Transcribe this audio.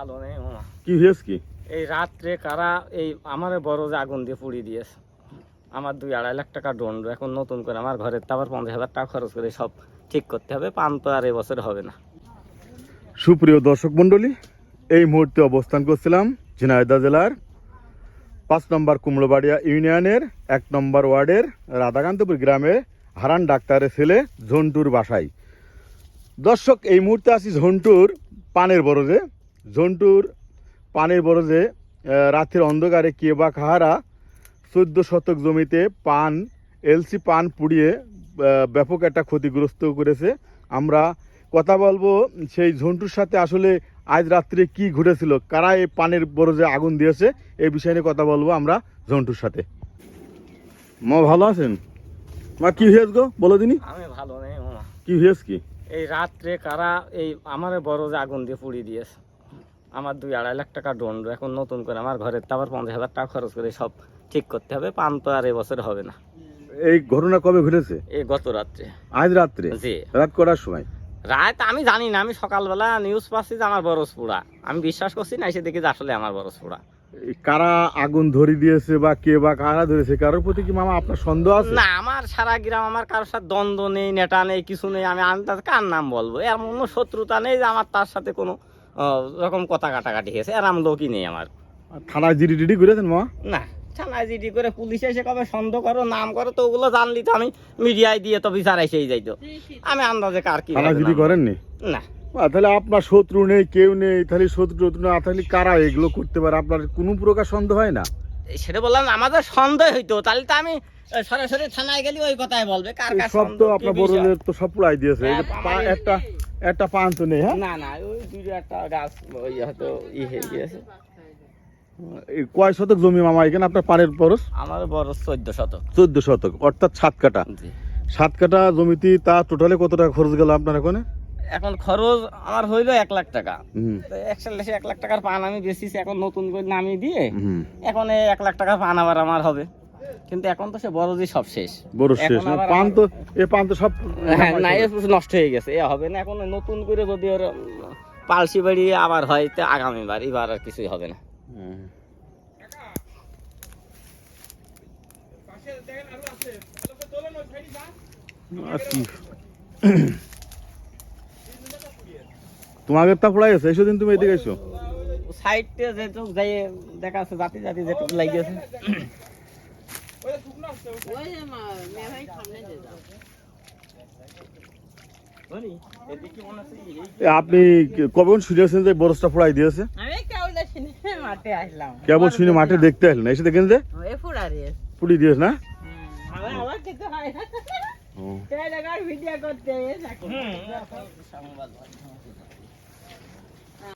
ভালো নেই মামা কি হয়েছে কি? এই রাত্রে কারা এই আমার বড় যে আগুন দিয়ে পুড়িয়ে দিয়েছে। আমার দুই আড়াই লাখ টাকা দণ্ড এখন নতুন করে আমার ঘরের তো আবার পঞ্চাশ হাজার টাকা খরচ করে সব ঠিক করতে হবে পান তো আর এবছর হবে না। সুপ্রিয় দর্শক মণ্ডলী এই মুহূর্তে অবস্থান করছিলাম ঝিনাইদহ জেলার পাঁচ নম্বর কুমড়োবাড়িয়া ইউনিয়নের এক নম্বর ওয়ার্ডের রাধাকান্তপুর গ্রামে হারান ডাক্তারের ছেলে ঝন্টুর বাসায়। দর্শক এই মুহূর্তে আছি ঝন্টুর পানের বরজে। ঝন্টুর পানের বরজে রাতের অন্ধকারে কে বা কাহারা চোদ্দ শতক জমিতে পান এলসি পান পুড়িয়ে ব্যাপক একটা ক্ষতিগ্রস্ত করেছে। আমরা কথা বলব সেই ঝন্টুর সাথে আসলে আজ রাত্রে কি ঘটেছিল কারা এই পানের বরজে আগুন দিয়েছে এই বিষয় নিয়ে কথা বলব আমরা ঝন্টুর সাথে। মা ভালো আছেন? মা কি হয়েছে গো? বলো দিনি। আমি ভালো নেই কি হয়েছে কি? এই রাত্রে কারা এই আমার বরজে আগুন দিয়ে পুড়িয়ে দিয়েছে। আমার দুই আড়াই লাখ টাকা দণ্ড এখন নতুন করে আমার ঘরের তো আবার পঞ্চাশ হাজার টাকা খরচ করে সব ঠিক করতে হবে পান তো আর এবছর হবে না। এই ঘটনা কবে ঘটেছে? এই গত রাত্রে। আজ রাত্রে? জি। রাত করার সময়? রাত আমি জানি না আমি সকালবেলা নিউজ পাচ্ছি যে আমার বরস পোড়া আমি বিশ্বাস করছি না এসে দেখি যে আসলে আমার বরস পোড়া কারা আগুন ধরে দিয়েছে বা কে বা কারা ধরেছে কারোর প্রতি কি মামা আপনার সন্দেহ আছে? না আমার সারা গ্রাম আমার কারোর সাথে দ্বন্দ্ব নেই নেটা নেই কিছু নেই আমি আন্দাজ কার নাম বলব? এর কোনো শত্রুতা নেই যে আমার তার সাথে কোনো রকম কথা কাটাকাটি হয়েছে এরম লোকই নেই আমার। থানায় জিডি টিডি করেছেন মা? না থানায় জিডি করে পুলিশ এসে কবে সন্দেহ করো নাম করো তো ওগুলো জানলি তো আমি মিডিয়ায় দিয়ে তো বিচার এসেই যাইতো। আমি আন্দাজে কার কি থানা জিডি করেননি? না। তাহলে আপনার শত্রু নেই কেউ নেই তাহলে শত্রু টত্রু না তাহলে কারা এগুলো করতে পারে? আপনার কোনো প্রকার সন্দেহ হয় না? সেটা বললাম আমাদের সন্দেহ হইতো তাহলে তো আমি সরাসরি থানায় গেলে ওই কথাই বলবে কার কার সব তো সন্দেহ, আপনার। বড়দের তো সব পুরাই দিয়েছে। হ্যাঁ, আমার- একটা একটা পান তো নেই হ্যাঁ? না না ওই দুটো একটা গাছ ওই হয়তো ই হয়ে গিয়েছে। এই কয় শতক জমি মামা এখানে আপনার পানের পরশ? আমার বড় চোদ্দ শতক। চোদ্দ শতক অর্থাৎ সাত কাটা সাত কাটা জমিতে তা টোটালে কত টাকা খরচ গেল আপনার এখানে? এখন খরচ আমার হইল এক লাখ টাকা। একচল্লিশে এক লাখ টাকার পান আমি বেশি এখন নতুন করে নামিয়ে দিয়ে এখন এক লাখ টাকার পান আবার আমার হবে। কিন্তু এখন তো সে বড়জি সব শেষ। বড় শেষ পান তো এ পান তো সব হ্যাঁ না এ নষ্ট হয়ে গেছে এ হবে না এখন নতুন করে যদি ওর পালসি বাড়িয়ে আবার হয় তো এবার আর কিছুই হবে না। তোমাকে তা পড়াই আছে এসো দিন তুমি এদিকে এসো। সাইডে যেটুক যাই দেখা আছে জাতি জাতি যেটুক লাগিয়েছে। আপনি কি- কবে শুনেছেন যে বরসটা পড়াই দিয়েছে? আমি কেবল শুনে মাঠে দেখতে আসলেন এসে দেখেন যে? পুড়ি দিয়েছে না? ভিডিও করতে